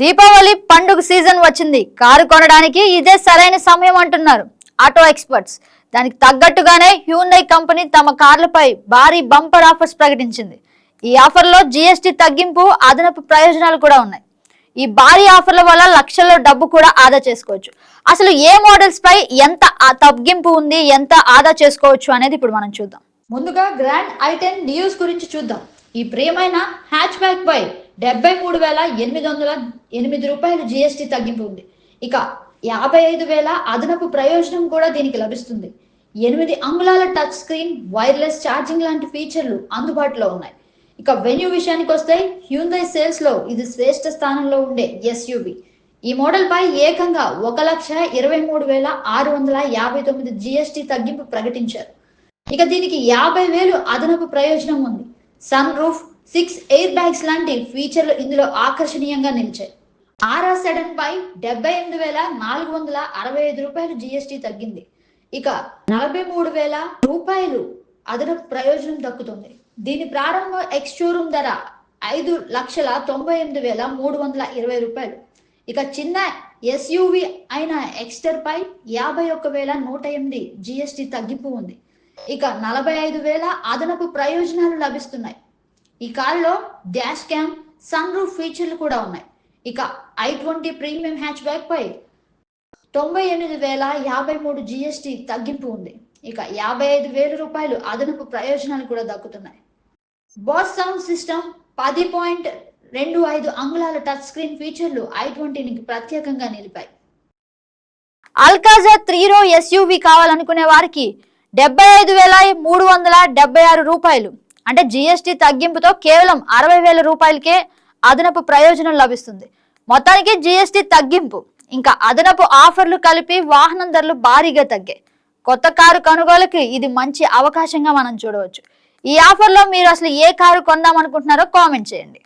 దీపావళి పండుగ సీజన్ వచ్చింది. కారు కొనడానికి ఇదే సరైన సమయం అంటున్నారు ఆటో ఎక్స్పర్ట్స్. దానికి తగ్గట్టుగానే హ్యూండై కంపెనీ తమ కార్లపై భారీ బంపర్ ఆఫర్స్ ప్రకటించింది. ఈ ఆఫర్లో జీఎస్టీ తగ్గింపు అదనపు ప్రయోజనాలు కూడా ఉన్నాయి. ఈ భారీ ఆఫర్ల వల్ల లక్షల్లో డబ్బు కూడా ఆదా చేసుకోవచ్చు. అసలు ఏ మోడల్స్ పై ఎంత తగ్గింపు ఉంది ఎంత ఆదా చేసుకోవచ్చు అనేది ఇప్పుడు మనం చూద్దాం. ముందుగా గ్రాండ్ ఐటెన్ న్యూస్ గురించి చూద్దాం. ఈ ప్రియమైన హ్యాచ్ బ్యాక్ బై డెబ్బై మూడు వేల ఎనిమిది వందల ఎనిమిది రూపాయలు జిఎస్టీ తగ్గింపు ఉంది. ఇక యాభై ఐదు వేల అదనపు ప్రయోజనం కూడా దీనికి లభిస్తుంది. ఎనిమిది అంగుళాల టచ్ స్క్రీన్ వైర్లెస్ ఛార్జింగ్ లాంటి ఫీచర్లు అందుబాటులో ఉన్నాయి. ఇక వెన్యూ విషయానికి వస్తే హ్యూందై సేల్స్లో ఇది శ్రేష్ఠ స్థానంలో ఉండే ఎస్యూవి ఈ మోడల్ పై ఏకంగా ఒక లక్ష ఇరవై మూడు వేల ఆరు వందల యాభై తొమ్మిది జిఎస్టీ తగ్గింపు ప్రకటించారు. ఇక దీనికి యాభై వేలు అదనపు ప్రయోజనం ఉంది. Sun roof six air bags లాంటి ఫీచర్లు ఇందులో ఆకర్షణీయంగా నిలిచాయి. ఆర్ఆ సెడన్ పై డెబ్బై ఎనిమిది వేల నాలుగు వందల అరవై ఐదు రూపాయలు జిఎస్టి తగ్గింది. ఇక నలభై మూడు వేల రూపాయలు అదనపు ప్రయోజనం దక్కుతుంది. దీని ప్రారంభ ఎక్స్ షోరూమ్ ధర ఐదు లక్షల తొంభై ఎనిమిది వేల మూడు వందల ఇరవై రూపాయలు. ఇక చిన్న ఎస్యూవి అయిన ఎక్స్టర్ పై యాభై ఒక్క వేల నూట ఎనిమిది జిఎస్టి తగ్గింపు ఉంది. ఇక నలభై ఐదు వేల అదనపు ప్రయోజనాలు లభిస్తున్నాయి. ఈ కారులో డాష్ క్యామ్ సన్ రూఫ్ ఫీచర్లు కూడా ఉన్నాయి. ఇక I twenty premium hatchback పై తొంభై ఎనిమిది వేల యాభై మూడు జిఎస్టి తగ్గింపు ఉంది. ఇక యాభై ఐదు వేల రూపాయలు అదనపు ప్రయోజనాలు కూడా దక్కుతున్నాయి. బాస్ సౌండ్ సిస్టమ్ పది పాయింట్ రెండు ఐదు అంగుళాల టచ్ స్క్రీన్ ఫీచర్లు ఐ ట్వంటీని ప్రత్యేకంగా నిలిపాయి. అల్కాజా త్రీ రో ఎస్యూవి కావాలనుకునే వారికి డెబ్బై ఐదు వేల మూడు వందల డెబ్బై ఆరు రూపాయలు అంటే జిఎస్టి తగ్గింపుతో కేవలం అరవై వేల రూపాయలకే అదనపు ప్రయోజనం లభిస్తుంది. మొత్తానికి జిఎస్టి తగ్గింపు ఇంకా అదనపు ఆఫర్లు కలిపి వాహనం ధరలు భారీగా తగ్గాయి. కొత్త కారు కొనుగోలుకి ఇది మంచి అవకాశంగా మనం చూడవచ్చు. ఈ ఆఫర్లో మీరు అసలు ఏ కారు కొందాం అనుకుంటున్నారో కామెంట్ చేయండి.